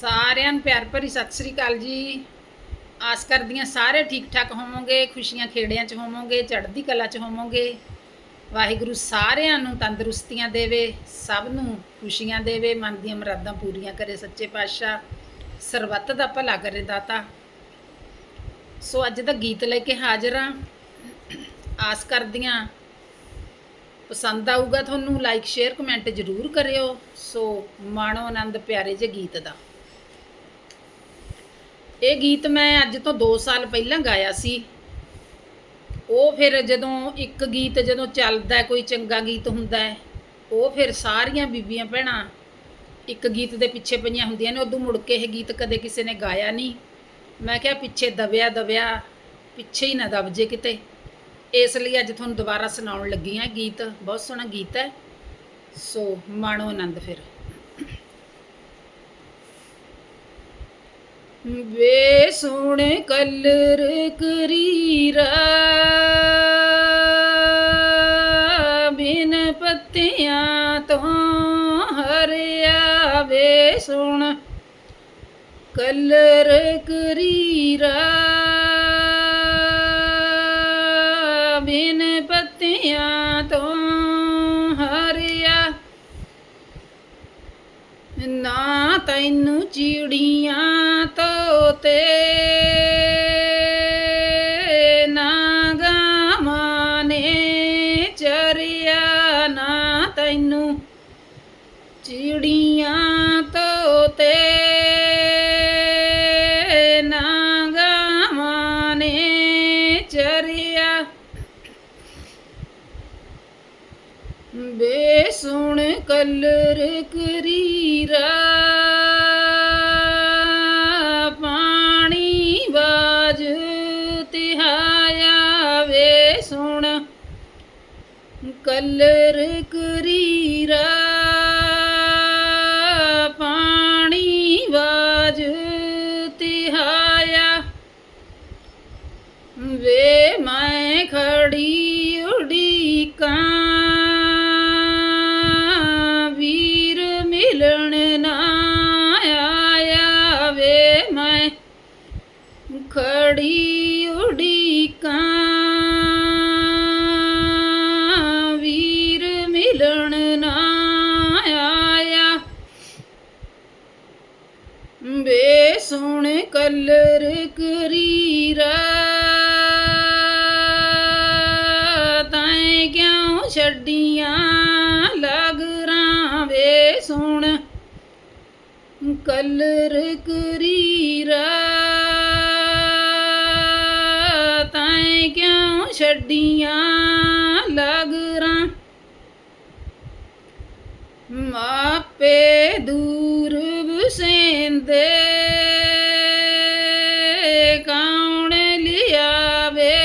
ਸਾਰਿਆਂ ਨੂੰ ਪਿਆਰ ਭਰੀ ਸਤਿ ਸ੍ਰੀ ਅਕਾਲ ਜੀ। ਆਸ ਕਰਦੀਆਂ ਸਾਰੇ ਠੀਕ ਠਾਕ ਹੋਵੋਗੇ, ਖੁਸ਼ੀਆਂ ਖੇੜਿਆਂ 'ਚ ਹੋਵੋਗੇ, ਚੜ੍ਹਦੀ ਕਲਾ 'ਚ ਹੋਵੋਗੇ। ਵਾਹਿਗੁਰੂ ਸਾਰਿਆਂ ਨੂੰ ਤੰਦਰੁਸਤੀਆਂ ਦੇਵੇ, ਸਭ ਨੂੰ ਖੁਸ਼ੀਆਂ ਦੇਵੇ, ਮਨ ਦੀਆਂ ਮੁਰਾਦਾਂ ਪੂਰੀਆਂ ਕਰੇ ਸੱਚੇ ਪਾਤਸ਼ਾਹ, ਸਰਬੱਤ ਦਾ ਭਲਾ ਕਰੇ ਦਾਤਾ। ਸੋ ਅੱਜ ਦਾ ਗੀਤ ਲੈ ਕੇ ਹਾਜ਼ਰ ਹਾਂ। ਆਸ ਕਰਦੀਆਂ ਪਸੰਦ ਆਊਗਾ ਤੁਹਾਨੂੰ ਲਾਈਕ ਸ਼ੇਅਰ ਕਮੈਂਟ ਜ਼ਰੂਰ ਕਰਿਓ। ਸੋ ਮਾਣੋ ਆਨੰਦ ਪਿਆਰੇ ਜੇ ਗੀਤ ਦਾ। ਇਹ ਗੀਤ ਮੈਂ ਅੱਜ ਤੋਂ 2 ਸਾਲ ਪਹਿਲਾਂ ਗਾਇਆ ਸੀ। ਉਹ ਫਿਰ ਜਦੋਂ ਇੱਕ ਗੀਤ ਜਦੋਂ ਚੱਲਦਾ ਕੋਈ ਚੰਗਾ ਗੀਤ ਹੁੰਦਾ ਹੈ, ਉਹ ਫਿਰ ਸਾਰੀਆਂ ਬੀਬੀਆਂ ਭੈਣਾਂ ਇੱਕ ਗੀਤ ਦੇ ਪਿੱਛੇ ਪਈਆਂ ਹੁੰਦੀਆਂ ਨੇ, ਉਦੋਂ ਮੁੜ ਕੇ ਇਹ ਗੀਤ ਕਦੇ ਕਿਸੇ ਨੇ ਗਾਇਆ ਨਹੀਂ। ਮੈਂ ਕਿਹਾ ਪਿੱਛੇ ਦਬਿਆ ਦਬਿਆ, ਪਿੱਛੇ ਹੀ ਨਾ ਦਬ ਜੇ ਕਿਤੇ। ਇਸ ਲਈ ਅੱਜ ਤੁਹਾਨੂੰ ਦੁਬਾਰਾ ਸੁਣਾਉਣ ਲੱਗੀ ਹਾਂ ਗੀਤ। ਬਹੁਤ ਸੋਹਣਾ ਗੀਤ ਹੈ। ਸੋ ਮਾਣੋ ਆਨੰਦ ਫਿਰ। ਵੇ ਸੁਣ ਕਲਰ ਕਰੀਰਾ, ਬਿਨ ਪੱਤਿਆਂ ਤੋਂ ਹਰਿਆ ਵੇ ਸੁਣ। ਕਲਰ ਕਰੀਰਾ, ਬਿਨ ਪੱਤਿਆਂ ਤੋਂ ਹਰਿਆ ਨਾ ਤੈਨੂੰ ਚਿੜੀਆਂ ਤੋਤੇ ਨਾ ਗਾਵਾਂ ਨੇ ਚਰਿਆ ਨਾ ਤੈਨੂੰ। ਚਿੜੀਆਂ ਤੋਤੇ ਨਾ ਗਾਵਾਂ ਨੇ ਚਰਿਆ। ਬੇਸੁਣ ਕਲਰ ਕਰੀਰਾ। ਪਾਣੀ ਵੇ ਕਲਰ ਕਰੀਰਾ ਪਾਣੀ ਬਾਜ ਤਿਹਾਇਆ ਵੇ ਮੈਂ ਖੜੀ ਉਡੀਕਾਂ ਕਲਰ ਕਰੀਰਾ। ਤੈਂ ਕਿਉਂ ਛੱਡੀਆਂ ਲਗਰਾਂ? ਮਾਪੇ ਦੂਰ ਵਸੇਂਦੇ ਕੌਣ ਲਿਆਵੇ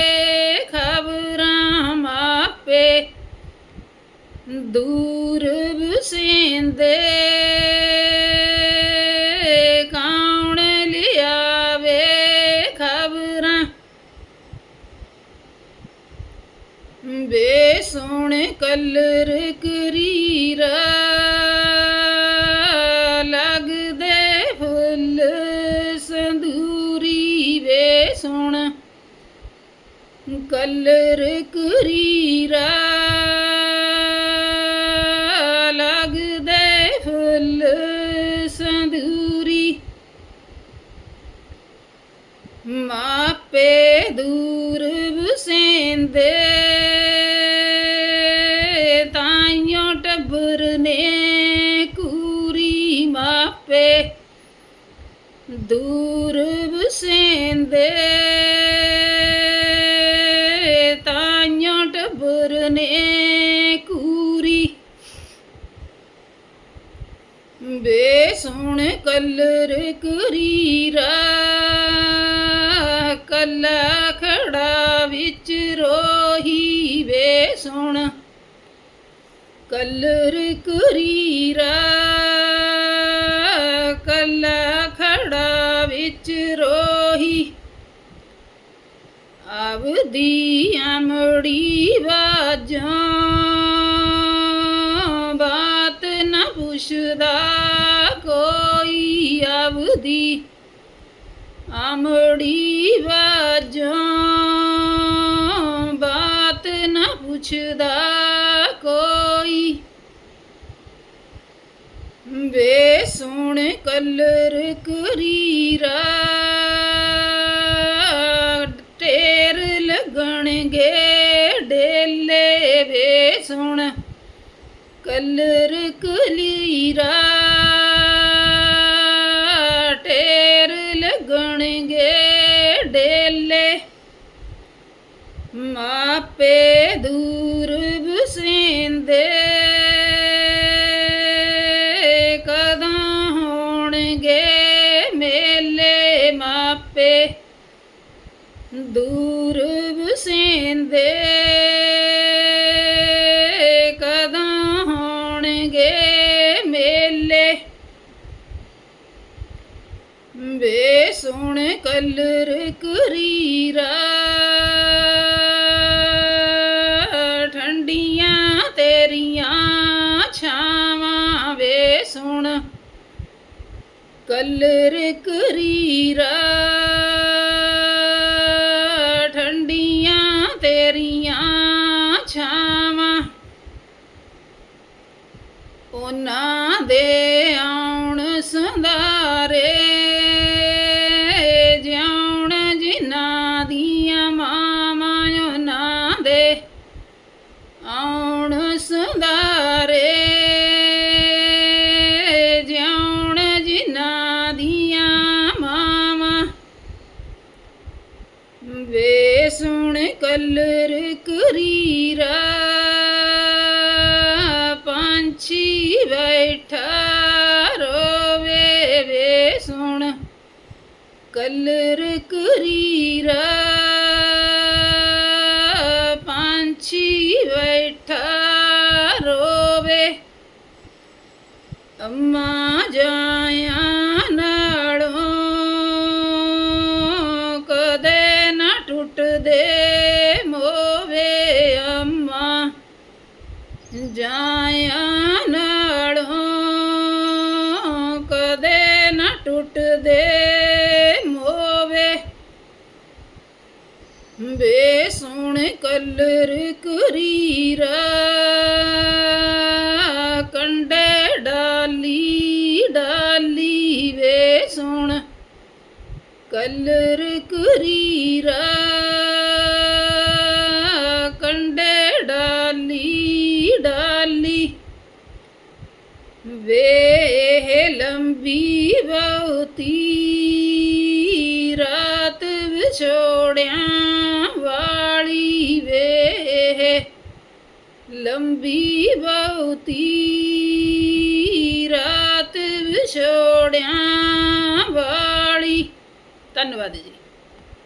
ਖਬਰਾਂ? ਮਾਪੇ ਦੂਰ ਬੇ ਸੋਹਣ ਕਲਰ ਕਰੀਰਾ, ਲੱਗਦੇ ਫੁੱਲ ਸੰਦੂਰੀ ਵੇ ਸੋਹਣ। ਕਲਰ ਕਰੀਰਾ, ਲੱਗਦੇ ਫੁੱਲ ਸੰਦੂਰੀ ਮਾਪੇ ਦੂਰ ਵਸੇਂਦੇ ਨੇ ਕੂਰੀ ਮਾਪੇ, ਦੂਰ ਵਸੇਂਦੇ। ਤਾਈਓ ਟੱਬਰ ਨੇ ਕੂਰੀ ਬੇ ਸੁਣ ਕਲਰ ਕਰੀਰਾ ਕੱਲਾ ਖੜਾ ਵਿੱਚ ਰੋਹੀ ਵੇ ਸੁਣ ਕਲਰ ਕਰੀਰਾ, ਕੱਲਾ ਖੜਾ ਵਿੱਚ ਰੋਹੀ। ਆਵਦੀ ਅਮੜੀ ਵਾਜਾਂ ਬਾਤ ਨਾ ਪੁੱਛਦਾ ਕੋਈ ਆਵਦੀ ਅਮੜੀ ਵਾਜੋਂ ਬਾਤ ਨਾ ਪੁੱਛਦਾ ਕੋਈ ਵੇ ਸੁਣ ਕਲਰ ਕਰੀਰਾ। ਟੇਰ ਲੱਗਣਗੇ ਡੇਲੇ ਵੇ ਸੁਣ ਕਲਰ ਮਾਪੇ ਦੂਰ ਬਸੇਂਦੇ ਕਦਾਂ ਹੋਣਗੇ ਮੇਲੇ? ਵੇ ਸੁਣ ਕਲਰ ਕਰੀਰਾ ਕਲਰ ਕਰੀਰਾ ਠੰਡੀਆਂ ਤੇਰੀਆਂ ਛਾਵਾਂ। ਉਹਨਾਂ ਦੇ ਆ ਕਲਰ ਕਰੀਰਾ ਪੰਛੀ ਬੈਠਾ ਰੋਵੇ ਵੇ ਸੁਣ। ਕਲਰ ਕਰੀਰਾ ਪੰਛੀ ਬੈਠਾ ਵੇ ਸੁਣ ਕਲਰ ਕਰੀਰਾ ਕੰਡੇ ਡਾਲੀ ਡਾਲੀ ਵੇ ਸੁਣ ਕਲਰ ਕਰੀਰਾ ਕੰਡੇ ਡਾਲੀ ਡਾਲੀ ਵੇ ਲੰਬੀ ਬਹੁਤੀ ਰਾਤ ਵਿਛੋੜਿਆਂ ਵਾਲੀ ਵੇ। ਲੰਬੀ ਬਹੁਤੀ ਰਾਤ ਵਿਛੋੜਿਆਂ ਵਾਲੀ। ਧੰਨਵਾਦ ਜੀ।